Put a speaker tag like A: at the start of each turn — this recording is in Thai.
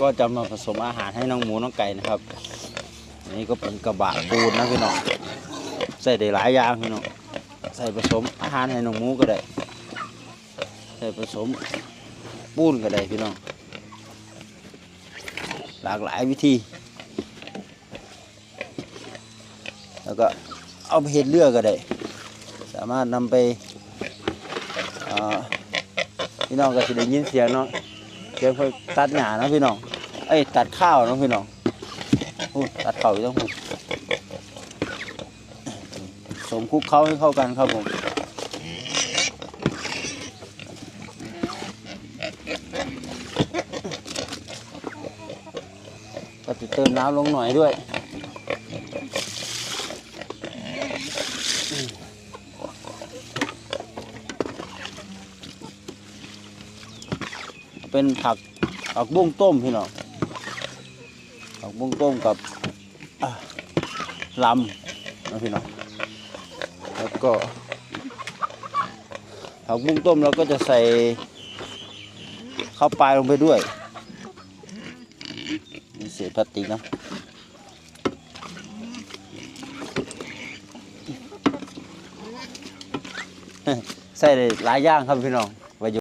A: ก็จะมาผสมอาหารให้น้องหมูน้องไก่นะครับอันนี้ก็เป็นกระบะปูนนะพี่น้องใส่ได้หลายอย่างพี่น้องใส่ผสมอาหารให้น้องหมูก็ได้ใส่ผสมปูนก็ได้พี่น้องหลากหลายวิธี แล้วก็เอาไปเห็ดเรือกก็ได้ สามารถนำไปพี่น้องก็จะได้ยินเสียงเนาะ เสียงเพิ่นตัดหญ้าเนาะพี่น้องเอ้ยตัดข้าวเนาะพี่น้องตัดเข้าอยู่ต้องพูดสมคุกเขาให้เข้ากันครับผมก็จะเติมน้ำลงหน่อยด้วย เป็นผักผักบุ้งต้มพี่น้องผักบุ้งต้มกับลำนะพี่น้องแล้วก็ผักบุ้งต้มเราก็จะใส่ข้าวปลายลงไปด้วยมีเศษพลาสติกนะใส่หลายอย่างครับพี่น้อง